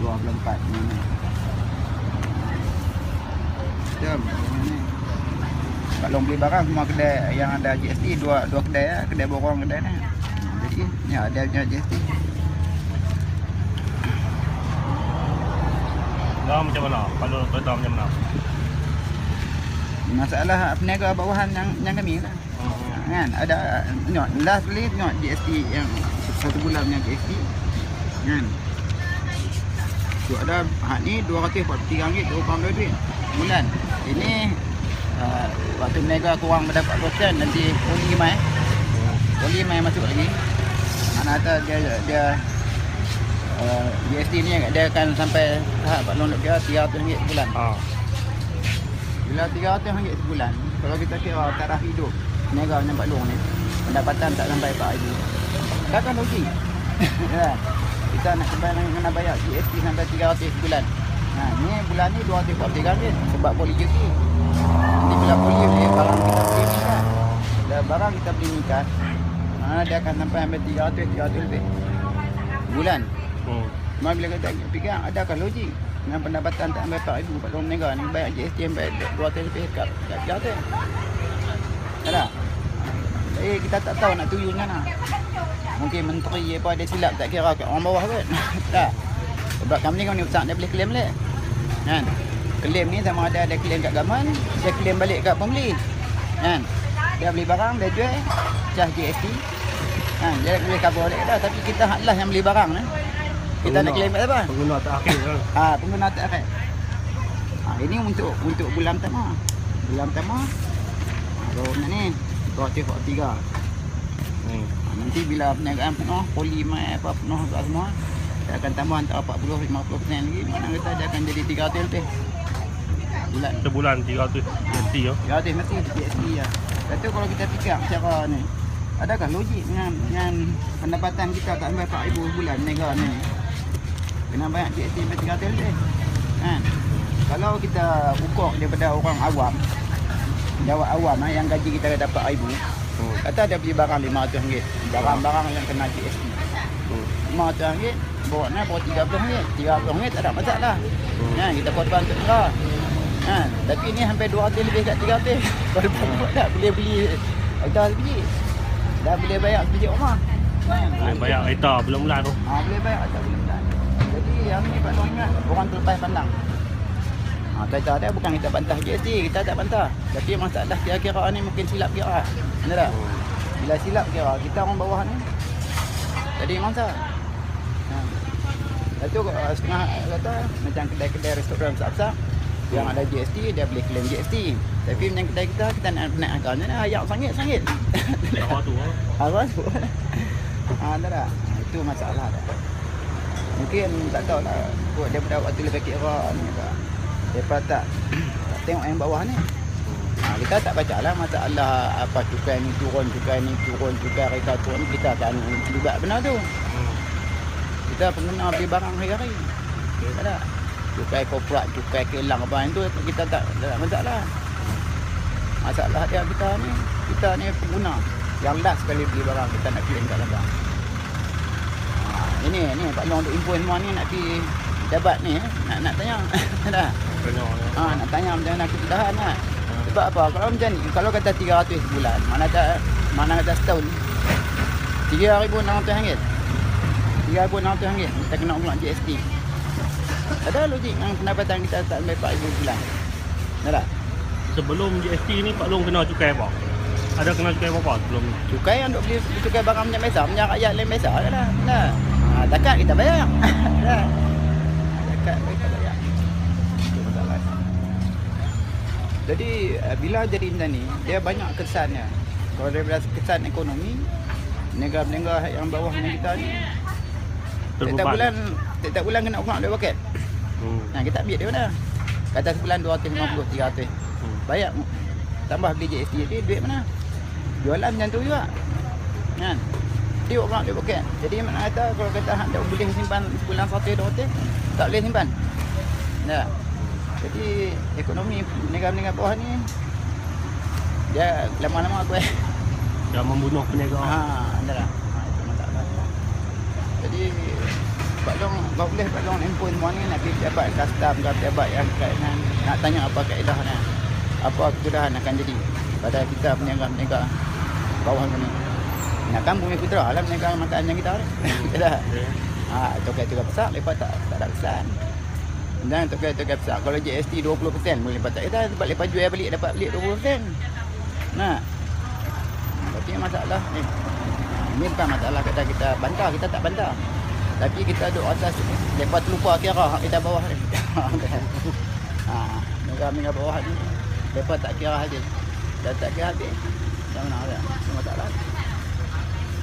24 ni. Jom. Ni. Pak Long beli barang semua kedai yang ada GST dua dua kedai lah, kedai borong kedai ni. Jadi ni ada punya GST. Kau macam mana? Kalau kereta macam mana? Masalah peniaga bawahan yang yang kami lah. Hmm. Kan ada tengok last kali tengok GST yang satu bulan punya GST. Kan. Tu ada hak ni RM243 dua pound dua duit bulan. Ini uh, waktu peniaga kurang mendapat persen nanti poli mai. Poli mai masuk lagi. Mana ada dia dia uh, GST ni dia akan sampai tahap Pak Long nak kira RM300 sebulan. Ha. Bila RM300 sebulan Kalau kita kira taraf hidup Niaga dengan Pak Long ni Pendapatan tak sampai RM4,000 Takkan logik ya. Kita nak kembali kena bayar GST sampai RM300 sebulan. Ha, Ni bulan ni RM243 Sebab poli cuti Nanti bila poli ni barang kita beli meningkat Bila barang kita beli meningkat ha, Dia akan sampai sampai RM300 RM300 lebih. Bulan. Hmm. Cuma bila kita fikir adakah logik. Dengan pendapatan tak sampai RM4,000 Pak Long Negara ni bayar GST sampai RM200 lebih kat kat. Tak tak? Eh kita tak tahu nak macam mana. Mungkin menteri apa dia silap tak kira kat orang bawah kan. tak. Sebab company company besar dia boleh claim balik. Kan? Claim ni sama ada dia claim kat government, dia claim balik kat pembeli. Kan? Dia beli barang, dia jual, charge GST. Kan? Dia boleh cover balik dah tapi kita hak lah yang beli barang ni. Kita nak claim kat apa? Pengguna tak akhir kan? Ha, pengguna tak akan. Ha, ini untuk untuk bulan pertama. Bulan pertama. Baru nak ni. Kau tengok tiga. Hmm. Nanti bila perniagaan penuh, poli mai apa penuh apa semua, dia akan tambah antara 40 50% lagi. Mana kata dia akan jadi 300 lebih. Bulan. Sebulan 300 GST ya. 300 mesti GST ya. Lepas tu kalau kita fikir cara ni, adakah logik dengan dengan pendapatan kita tak sampai 4000 sebulan negara ni? Kena bayar GST sampai 300 lebih. Kan? Kalau kita ukur daripada orang awam, jawab awam ah, yang gaji kita dapat RM1,000, Hmm. kata dia beli barang RM500, barang-barang yang kena GST. Hmm. RM500, bawa nak bawa RM30, RM30 tak ada masalah. Hmm. Kan, kita korban untuk negara. Kan, tapi ni hampir 200 lebih kat 300. Korban buat tak boleh beli dah sebiji. Dah boleh bayar sebiji rumah. Boleh bayar kereta bulan-bulan tu. Ha, boleh bayar tak boleh bayar. Jadi yang ni Pak Long ingat orang terlepas pandang. Ha, kata dia bukan kita bantah GST, kita tak bantah. Tapi masalah kira-kira ni mungkin silap kira. Benar tak? Bila silap kira, kita orang bawah ni jadi mangsa. Ha. Lepas tu uh, setengah kata macam kedai-kedai restoran besar-besar yang ada GST dia boleh claim GST. Tapi macam kedai kita kita nak nak agaknya ni ayak sangit-sangit. Cara tu. Apa tu? Ah, tak tak. Itu masalah dah. Mungkin tak tahu lah. Daripada waktu lepas kira ni tak. Depa tak, tak tengok yang bawah ni. Ha, kita tak baca lah masalah apa cukai ni turun, cukai ni turun, cukai kereta turun. Kita akan terlibat benar tu. Kita pengguna beli barang hari-hari. Tak ada. Cukai korporat, cukai kilang apa yang tu kita tak tak ada masalah. Masalah dia kita ni, kita ni pengguna. Yang last sekali beli barang kita nak claim kat ladang. Ha, ini ni Pak Long untuk info semua ni nak pergi jabat ni eh. nak nak tanya. Dah. Kena. ya. Ha, nak tanya macam mana kesudahan nak. Sebab apa? Kalau macam ni, kalau kata 300 sebulan, mana tak mana kata setahun. RM3,600. RM3,600 kita kena ulang GST. Ada logik dengan pendapatan kita tak sampai RM4,000 sebulan. Tak tak? Sebelum GST ni Pak Long kena cukai apa? Ada kena cukai apa sebelum ni? Cukai yang untuk beli cukai barang macam biasa, macam rakyat lain biasa je lah. Nah. Ha, zakat kita bayar. Dah. Zakat kita bayar. Itu masalah. Jadi eh, bila jadi macam ni, dia banyak kesannya. Kalau daripada kesan ekonomi, negara-negara yang bawah dengan kita ni, tiap Terbeban. bulan tiap bulan kena uang dia paket. Hmm. Nah, kita ambil dia mana? Kata sebulan 250, 300. Hmm. Bayar tambah beli GST dia duit mana? Jualan macam tu juga. Kan? Dia orang dia pakai. Jadi mana kata kalau kata tak boleh simpan sebulan 100 200 tak boleh simpan. Ya. Jadi ekonomi negara-negara bawah ni dia lama-lama aku eh. Yang membunuh peniaga. Ha, dah lah. Ha, itu masalah. Jadi Pak Long kau boleh tolong handphone semua ni nak pergi pejabat custom ke pejabat yang kaitan nak tanya apa kaedahnya. Apa kemudahan akan jadi pada kita peniaga-peniaga bawah ni. Nak kan bumi putra lah peniaga makan yang kita ni. Okey. Ha, tokai-tokai besar lepas tak tak ada kesan. Dan tokai-tokai besar kalau GST 20% boleh lepas tak dah sebab lepas jual balik dapat balik 20%. Nah. Tapi masalah ni. Ini bukan masalah kata kita bantah, kita tak bantah. Tapi kita duduk atas. Lepas terlupa kira kita bawah ni. ha, negara-negara bawah ni. Lepas tak kira habis. Dah tak kira habis. Macam mana ada? Semua tak lah.